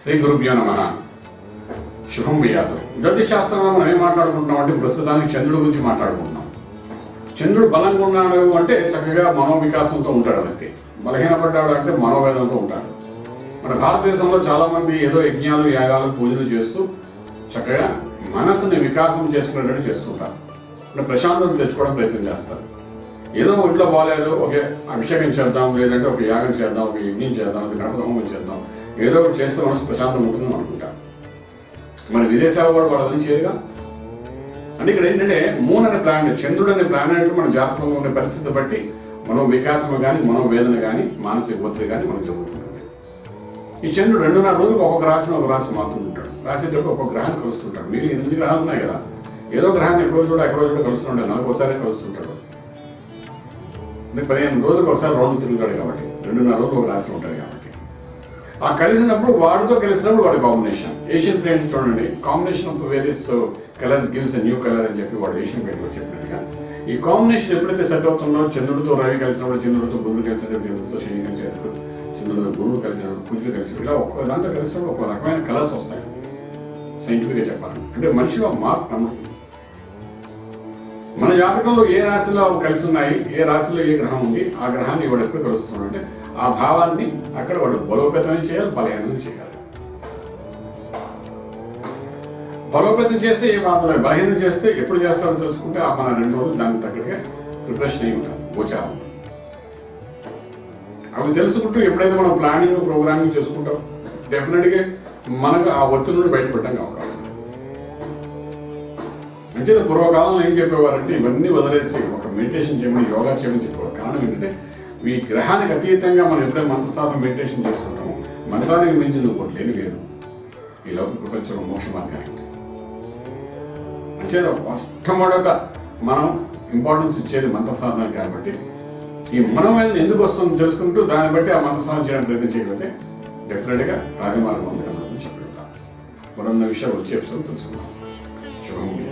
శ్రీ గురుభ్యో నమ. శుభం వ్యాధం జ్యోతిశాస్త్రంలో మనం ఏం మాట్లాడుకుంటున్నాం అంటే ప్రస్తుతానికి చంద్రుడి గురించి మాట్లాడుకుంటున్నాం. చంద్రుడు బలంగా ఉన్నాడు అంటే చక్కగా మనోవికాసంతో ఉంటాడు వ్యక్తి. బలహీనపడ్డాడు అంటే మనోవేదంతో ఉంటాడు. మన భారతదేశంలో చాలా మంది ఏదో యజ్ఞాలు యాగాలు పూజలు చేస్తూ చక్కగా మనసుని వికాసం చేసుకునేటట్టు చేస్తుంటారు. అంటే ప్రశాంతత తెచ్చుకోవడం ప్రయత్నం చేస్తారు. ఏదో ఒంట్లో బాగాలేదు ఒకే అభిషేకం చేద్దాం లేదంటే ఒక యాగం చేద్దాం ఒక యజ్ఞం చేద్దాం ఒక గణపతి హోమం చేద్దాం. ఏదో ఒకటి చేస్తే మనసు ప్రశాంతం ఉంటుంది అనుకుంటా. మన విదేశాలు కూడా వాళ్ళ నుంచి అంటే ఇక్కడ ఏంటంటే మూన్ అనే ప్లానెట్ చంద్రుడు అనే ప్లానెట్ మన జాతకంలో ఉండే పరిస్థితి బట్టి మనో వికాసం కానీ మనోవేదన కానీ మానసిక ఒత్తిడి కానీ మనకు జరుగుతుంటుంది. ఈ చంద్రుడు రెండున్నర రోజులకు ఒక్కొక్క రాశిని ఒక రాశి మారుతుంటాడు రాసేటప్పుడు ఒక్కొక్క గ్రహం కలుస్తుంటాడు. మిగిలిన ఎనిమిది గ్రహాలు ఉన్నాయి కదా. ఏదో గ్రహాన్ని ఎక్కడో చూడ ఎక్కడో చూడ కలుస్తుంటాడు. నెలకు ఒకసారి కలుస్తుంటాడు. అంటే పదిహేను రోజులకు ఒకసారి రౌండ్ తిరుగుతాడు కాబట్టి రెండున్నర రోజులు ఒక రాశిలో ఉంటాడు కాబట్టి. ఆ కలిసినప్పుడు వాడితో కలిసినప్పుడు వాడి కాంబినేషన్ ఏషియన్ పెయింట్స్ చూడండి. Combination of various colours gives new colour అని చెప్పి వాడు ఏషియన్ పెయింట్ కూడా చెప్పినట్టుగా. ఈ కాంబినేషన్ ఎప్పుడైతే సెట్ అవుతుందో చంద్రుడితో రవి కలిసినప్పుడు చంద్రుడితో బుధుడు కలిసినప్పుడు చంద్రుడితో శని కలిసినప్పుడు చంద్రుడితో గురువు కలిసినప్పుడు కుజుడు కలిసినప్పుడు ఇలా ఒక్కొక్క దాంతో కలిసినప్పుడు ఒక రకమైన కలర్స్ వస్తాయి. సైంటిఫిక్గా చెప్పాలి అంటే మనిషిలో మార్పు కనబడుతుంది. మన జాతకంలో ఏ రాశిలో అవి కలిసి ఉన్నాయి ఏ రాశిలో ఏ గ్రహం ఉంది ఆ గ్రహాన్ని వాడు ఎప్పుడు కలుస్తున్నాడు అంటే ఆ భావాన్ని అక్కడ వాడు బలోపేతం చేయాలి బలహీనం చేయాలి. బలోపేతం చేస్తే ఏ బాధలు బలహీనం చేస్తే ఎప్పుడు చేస్తాడో తెలుసుకుంటే ఆ మన రెండు రోజులు దానికి తగ్గట్టుగా ప్రిపరేషన్ అయి ఉండాలి గోచారం. అవి తెలుసుకుంటూ ఎప్పుడైతే మనం ప్లానింగ్ ప్రోగ్రామింగ్ చేసుకుంటాం డెఫినెట్గా మనకు ఆ ఒత్తిడి నుండి బయటపడడానికి అవకాశం అంచేత పూర్వకాలంలో ఏం చెప్పేవారంటే ఇవన్నీ వదిలేసి ఒక మెడిటేషన్ చేయమని యోగా చేయమని చెప్పేవారు. కారణం ఏంటంటే మీ గ్రహానికి అతీతంగా మనం ఎప్పుడైతే మంత్రసాధన మెడిటేషన్ చేస్తుంటామో మంత్రానికి మించింది ఒకటి లేని లేదు. ఈ లోక ప్రపంచంలో మోక్ష మార్గానికి. అంచేత మొట్టమొదట మనం ఇంపార్టెన్స్ ఇచ్చేది మంత్రసాధన కాబట్టి ఈ మనోవేదన ఎందుకు వస్తుందో తెలుసుకుంటూ దాన్ని బట్టి ఆ మంత్రసాధన చేయడానికి ప్రయత్నం చేయగలిగితే డెఫినెట్గా రాజమార్గం ఉంది కనబడుతుంది చెప్పగలుగుతాం. మరొన్న విషయాలు వచ్చే ఎపిసోడ్ తెలుసుకుందాం. శుభం.